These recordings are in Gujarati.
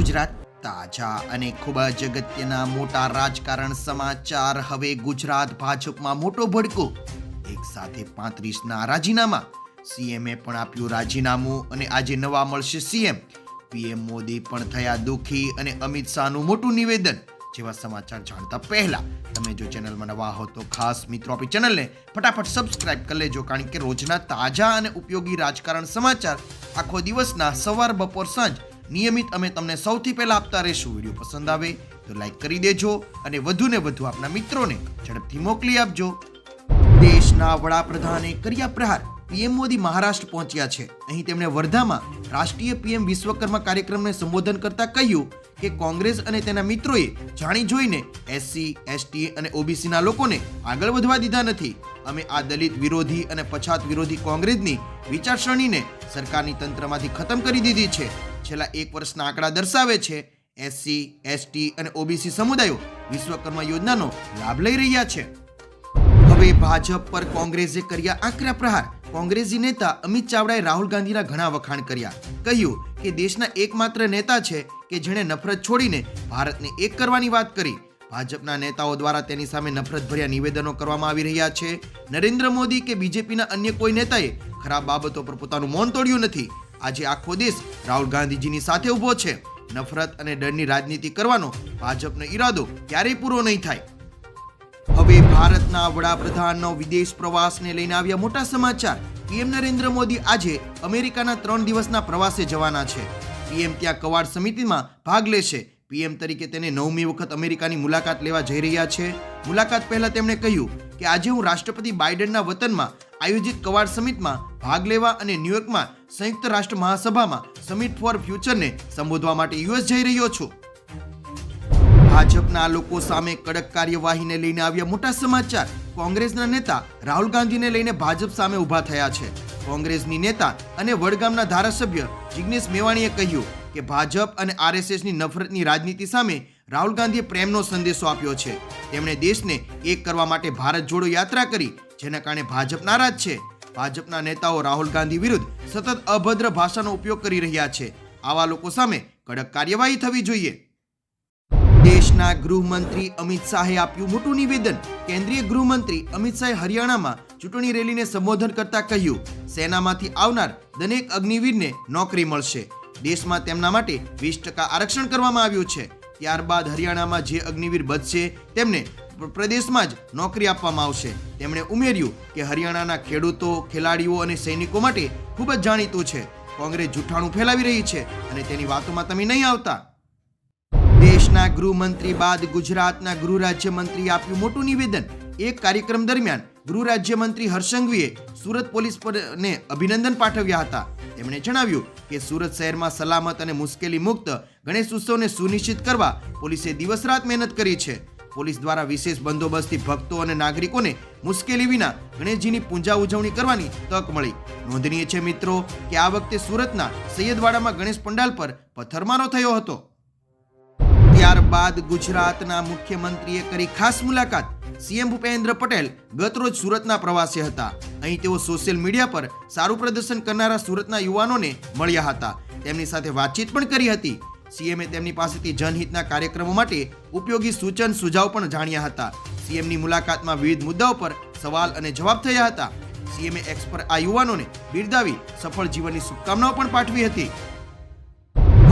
ગુજરાત તાજા અને ખૂબ જ અગત્યના મોટા રાજકારણ સમાચાર. હવે ગુજરાત ભાજપમાં મોટો ભડકો. એક સાથે પાંત્રીસના રાજીનામા. સીએમએ પણ આપ્યું રાજીનામું અને આજે નવા મળશે સીએમ પીએમ મોદી પણ થયા દુઃખી અને અમિત શાહનું મોટું નિવેદન. જેવા સમાચાર જાણતા પહેલા તમે જો ચેનલમાં નવા હો તો ખાસ મિત્રો આપણી ચેનલને ફટાફટ સબસ્ક્રાઇબ કરી લેજો, કારણ કે રોજના તાજા અને ઉપયોગી રાજકારણ સમાચાર આખો દિવસના સવાર બપોર સાંજ નિયમિત અમે તમને સૌથી પહેલા આપતા રહીશું વીડિયો પસંદ આવે તો લાઈક કરી દેજો અને વધુ ને વધુ આપના મિત્રોને ઝડપથી મોકલી આપજો. દેશના વડાપ્રધાને કર્યા પ્રહાર. પીએમ મોદી મહારાષ્ટ્ર પહોંચ્યા છે. અહીં તેમણે વર્ધામાં રાષ્ટ્રીય પીએમ વિશ્વકર્મા કાર્યક્રમને સંબોધન કરતા કહ્યું કે કોંગ્રેસ અને તેના મિત્રોએ જાણી જોઈને એસસી, એસટી અને ઓબીસીના લોકોને આગળ વધવા દીધા નથી. અમે આ દલિત વિરોધી અને પછાત વિરોધી કોંગ્રેસની વિચારસરણીને સરકારની તંત્રમાંથી ખતમ કરી દીધી છે. છેલ્લા એક વર્ષના આંકડા દર્શાવે છે. એસસી એસટી અને ઓબીસી સમુદાયો વિશ્વકર્મા યોજનાનો લાભ લઈ રહ્યા છે. હવે ભાજપ પર કોંગ્રેસે કર્યા આકરા પ્રહાર. કોંગ્રેસી નેતા અમિત ચાવડાએ રાહુલ ગાંધીના ઘણા વખાણ કર્યા. કહ્યું કે દેશના એકમાત્ર નેતા છે કે જેણે નફરત છોડીને ભારતને એક કરવાની વાત કરી. ભાજપના નેતાઓ દ્વારા તેની સામે નફરતભર્યા નિવેદનો કરવામાં આવી રહ્યા છે. નરેન્દ્ર મોદી કે બીજેપીના અન્ય કોઈ નેતાએ ખરાબ બાબતો પર પોતાનું મૌન તોડ્યું નથી. આજે આખો દેશ રાહુલ ગાંધીજીની સાથે ઊભો છે. નફરત અને ડરની રાજનીતિ કરવાનો ભાજપનો ઈરાદો ક્યારેય પૂરો નહીં થાય. હવે ભારતના વડાપ્રધાનનો વિદેશ પ્રવાસને લઈને આવ્યા મોટા સમાચાર. પીએમ નરેન્દ્ર મોદી આજે અમેરિકાના ત્રણ દિવસના પ્રવાસે જવાના છે. પીએમ ત્યાં કવાડ સમિતિમાં ભાગ લેશે. પીએમ તરીકે તેને નવમી વખત અમેરિકાની મુલાકાત લેવા જઈ રહ્યા છે. મુલાકાત પહેલા તેમણે કહ્યું કે આજે હું રાષ્ટ્રપતિ બાઇડનના વતનમાં આયોજિત કવાડ સમિટમાં ભાગ લેવા અને ન્યુયોર્કમાં સંયુક્ત રાષ્ટ્ર મહાસભામાં સમિટ ફોર ફ્યુચરને સંબોધવા માટે યુએસ જઈ રહ્યો છું. ભાજપના લોકો સામે કડક કાર્યવાહીને લઈને આવ્યા મોટા સમાચાર. કોંગ્રેસના નેતા રાહુલ ગાંધીને લઈને ભાજપ સામે ઊભા થયા છે. કોંગ્રેસની નેતા અને વડગામના ધારાસભ્ય જિગ્નેશ મેવાણીએ કહ્યું કે ભાજપ અને આરએસએસની નફરતની રાજનીતિ સામે રાહુલ ગાંધીએ પ્રેમનો સંદેશો આપ્યો છે. તેમણે દેશને એક કરવા માટે ભારત જોડો યાત્રા કરી, જેના કારણે ભાજપ નારાજ છે. ભાજપના નેતાઓ રાહુલ ગાંધી વિરુદ્ધ સતત અભદ્ર ભાષાનો ઉપયોગ કરી રહ્યા છે. આવા લોકો સામે કડક કાર્યવાહી થવી જોઈએ. દેશના ગૃહમંત્રી અમિત શાહે આપ્યું મોટું નિવેદન. કેન્દ્રીય ગૃહમંત્રી અમિત શાહે હરિયાણામાં ચૂંટણી રેલીને સંબોધન કરતા કહ્યું, સેનામાંથી આવનાર દરેક અગ્નિવીરને નોકરી મળશે. દેશમાં તેમના માટે વીસ ટકા આરક્ષણ કરવામાં આવ્યું છે. ત્યારબાદ હરિયાણામાં જે અગ્નિવીર બચશે તેમને પ્રદેશમાં જ નોકરી આપવામાં આવશે. તેમણે ઉમેર્યું કે હરિયાણાના ખેડૂતો, ખેલાડીઓ અને સૈનિકો માટે ખૂબ જ જાણીતું છે. કોંગ્રેસ જૂઠાણું ફેલાવી રહી છે અને તેની વાતોમાં તમે નહીં આવતા. દેશના ગૃહમંત્રી બાદ ગુજરાતના ગૃહ રાજ્યમંત્રીએ આપ્યું મોટું નિવેદન. એક કાર્યક્રમ દરમિયાન ગૃહ રાજ્યમંત્રી હર્ષંઘવીએ સુરત પોલીસ પરને અભિનંદન પાઠવ્યા હતા. તેમણે જણાવ્યું કે સુરત શહેરમાં સલામત અને મુશ્કેલી મુક્ત ગણેશ ઉત્સવને સુનિશ્ચિત કરવા પોલીસે દિવસ રાત મહેનત કરી છે. પોલીસ દ્વારા વિશેષ બંદોબસ્તથી ભક્તો અને નાગરિકોને મુશ્કેલી વિના ગણેશજીની પૂજા ઉજવણી કરવાની તક મળી. નોંધનીય છે મિત્રો કે આ વખતે સુરતના સૈયદવાડામાં ગણેશ પંડાલ પર પથ્થરમારો થયો હતો. ત્યારબાદ ગુજરાતના મુખ્યમંત્રીએ કરી ખાસ મુલાકાત. સીએમ ભૂપેન્દ્ર પટેલ ગતરોજ સુરતના પ્રવાસે હતા. અહીં તેઓ સોશિયલ મીડિયા પર સારું પ્રદર્શન કરનારા સુરતના યુવાનોને મળ્યા હતા. તેમની સાથે વાતચીત પણ કરી હતી. સીએમએ તેમની પાસેથી જનહિતના કાર્યક્રમો માટે ઉપયોગી સૂચન સુઝાવ પણ જાણ્યા હતા. સીએમની મુલાકાતમાં વિવિધ મુદ્દાઓ પર સવાલ અને જવાબ થયા હતા. સીએમએ એક્સ આ યુવાનોને બિરદાવી સફળ જીવનની શુભકામનાઓ પણ પાઠવી હતી.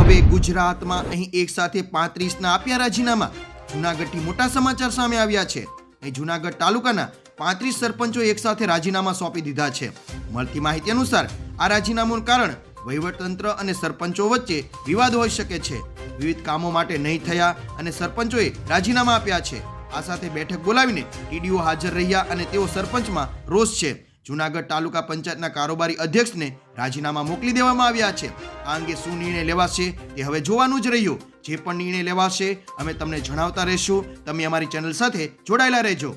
હવે ગુજરાતમાં અહીં એક સાથે પાંત્રીસના આપ્યા રાજીનામા. જુનાગઢથી મોટા સમાચાર સામે આવ્યા છે. અહીં જુનાગઢ તાલુકાના પાંત્રીસ સરપંચો એક સાથે રાજીનામા સોંપી દીધા છે. મળતી માહિતી અનુસાર આ રાજીનામાનું કારણ વહીવટતંત્ર અને સરપંચો વચ્ચે વિવાદ હોઈ શકે છે. વિવિધ કામો માટે નહીં થયા અને સરપંચોએ રાજીનામા આપ્યા છે. આ સાથે બેઠક બોલાવીને ટીડીઓ હાજર રહ્યા અને તેઓ સરપંચમાં રોષ છે. જુનાગઢ તાલુકા પંચાયતના કારોબારી અધ્યક્ષને રાજીનામા મોકલી દેવામાં આવ્યા છે. આ અંગે શું નિર્ણય લેવાશે તે હવે જોવાનું જ રહ્યું. જે પણ નિર્ણય લેવાશે અમે તમને જણાવતા રહીશું. તમે અમારી ચેનલ સાથે જોડાયેલા રહેજો.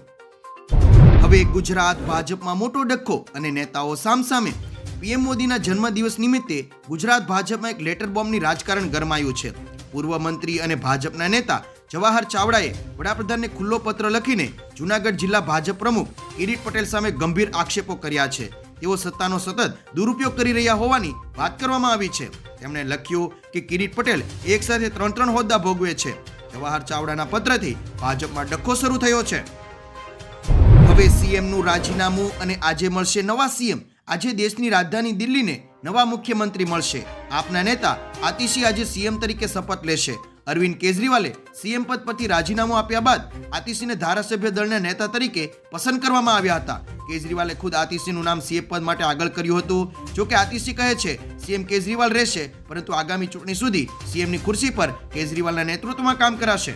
હવે ગુજરાત ભાજપમાં મોટો ડખો અને નેતાઓ સામસામે પીએમ મોદીના જન્મદિવસ નિમિત્તે ગુજરાત ભાજપમાં એક લેટર બોમ્બની રાજકારણ ગરમાયું છે. પૂર્વ મંત્રી અને ભાજપના નેતા જવાહર ચાવડાએ વડાપ્રધાનને ખુલ્લો પત્ર લખીને જુનાગઢ જિલ્લા ભાજપ પ્રમુખ કિરીટ પટેલ સામે ગંભીર આક્ષેપો કર્યા છે. તેઓ સત્તાનો સતત દુરુપયોગ કરી રહ્યા હોવાની વાત કરવામાં આવી છે. તેમણે લખ્યું કે કિરીટ પટેલ એક સાથે ત્રણ ત્રણ હોદ્દા ભોગવે છે. જવાહર ચાવડાના પત્રથી ભાજપમાં ડખો શરૂ થયો છે. હવે સીએમનું રાજીનામું અને આજે મળશે નવા સીએમ આજે દેશની રાજધાની દિલ્હીને નવા મુખ્યમંત્રી મળશે. આપના નેતા આતિશી આજે સીએમ તરીકે શપથ લેશે. અરવિંદ કેજરીવાલે સીએમ પદ પરથી રાજીનામું આપ્યા બાદ આતિશીને ધારાસભ્ય દળના નેતા તરીકે પસંદ કરવામાં આવ્યા હતા. કેજરીવાલે ખુદ આતિશીનું નામ સીએમ પદ માટે આગળ કર્યું હતું. જો કે આતિશી કહે છે, સીએમ કેજરીવાલ રહેશે, પરંતુ આગામી ચૂંટણી સુધી સીએમની ખુરશી પર કેજરીવાલના નેતૃત્વમાં કામ કરાશે.